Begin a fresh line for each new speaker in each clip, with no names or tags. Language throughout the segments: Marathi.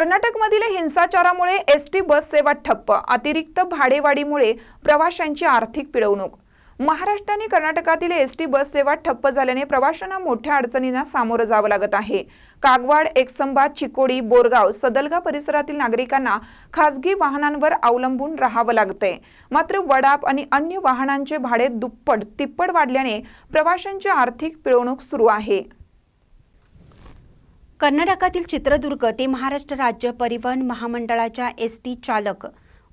कर्नाटकमधील हिंसाचारामुळे एस टी बस सेवा ठप्प अतिरिक्त भाडेवाढीमुळे प्रवाशांची आर्थिक पिळवणूक. महाराष्ट्र आणि कर्नाटकातील एस टी बस सेवा ठप्प झाल्याने प्रवाशांना मोठ्या अडचणींना सामोरं जावं लागत आहे. कागवाड एकसंबा चिकोडी बोरगाव सदलगा परिसरातील नागरिकांना खासगी वाहनांवर अवलंबून राहावं लागतंय. मात्र वडाप आणि अन्य वाहनांचे भाडे दुप्पट तिप्पट वाढल्याने प्रवाशांची आर्थिक पिळवणूक सुरू आहे.
कर्नाटकातील चित्रदुर्ग ते महाराष्ट्र राज्य परिवहन महामंडळाच्या एस टी चालक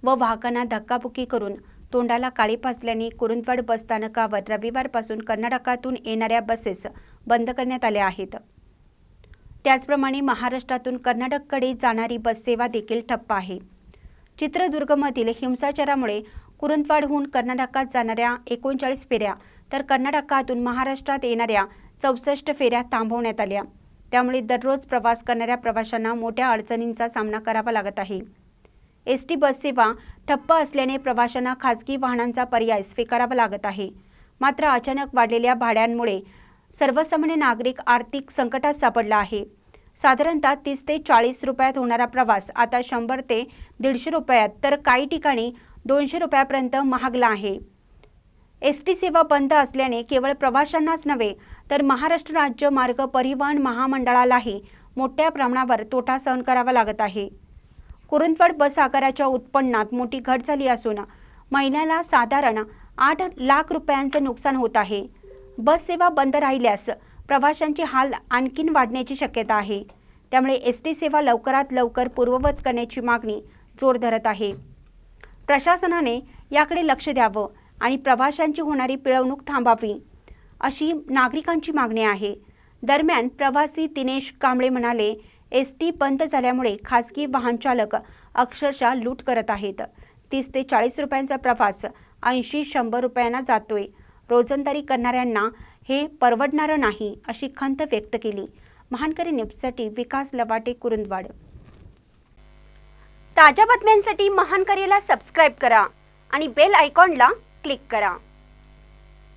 व वाहकांना धक्काबुक्की करून तोंडाला काळी पाचल्याने कुरुंदवाड बसस्थानकावर रविवारपासून कर्नाटकातून येणाऱ्या बसेस बंद करण्यात आल्या आहेत. त्याचप्रमाणे महाराष्ट्रातून कर्नाटककडे जाणारी बस सेवा देखील ठप्प आहे. चित्रदुर्गमधील हिंसाचारामुळे कुरुंदवाडहून कर्नाटकात जाणाऱ्या एकोणचाळीस फेऱ्या तर कर्नाटकातून महाराष्ट्रात येणाऱ्या चौसष्ट फेऱ्या थांबवण्यात आल्या. त्यामुळे दररोज प्रवास करणाऱ्या प्रवाशांना मोठ्या अडचणींचा सामना करावा लागत आहे. एस टी बस सेवा ठप्प असल्याने प्रवाशांना खाजगी वाहनांचा पर्याय स्वीकारावा लागत आहे. मात्र अचानक वाढलेल्या भाड्यांमुळे सर्वसामान्य नागरिक आर्थिक संकटात सापडला आहे. साधारणतः तीस ते चाळीस रुपयात होणारा प्रवास आता शंभर ते दीडशे रुपयात तर काही ठिकाणी दोनशे रुपयापर्यंत महागला आहे. एस टी सेवा बंद असल्याने केवळ प्रवाशांनाच नव्हे तर महाराष्ट्र राज्य मार्ग परिवहन महामंडळालाही मोठ्या प्रमाणावर तोटा सहन करावा लागत आहे. कुरुंदवड बस आकाराच्या उत्पन्नात मोठी घट झाली असून महिन्याला साधारण आठ लाख रुपयांचे नुकसान होत आहे. बस सेवा बंद राहिल्यास प्रवाशांचे हाल आणखीन वाढण्याची शक्यता आहे. त्यामुळे एस टी सेवा लवकरात लवकर पूर्ववत करण्याची मागणी जोर धरत आहे. प्रशासनाने याकडे लक्ष द्यावं आणि प्रवाशांची होणारी पिळवणूक थांबावी. अशी नागरिकांची मागणी आहे. दरम्यान प्रवासी दिनेश कांबळे म्हणाले एस टी बंद झाल्यामुळे खासगी वाहनचालक अक्षरशः लूट करत आहेत. तीस ते चाळीस रुपयांचा प्रवास ऐंशी शंभर रुपयांना जातोय. रोजंदारी करणाऱ्यांना हे परवडणारं नाही अशी खंत व्यक्त केली. महानकरी न्यूजसाठी विकास लवाटे कुरुंदवाड. ताज्या बातम्यांसाठी महानकरीला सबस्क्राईब करा आणि बेल आयकॉनला क्लिक करा.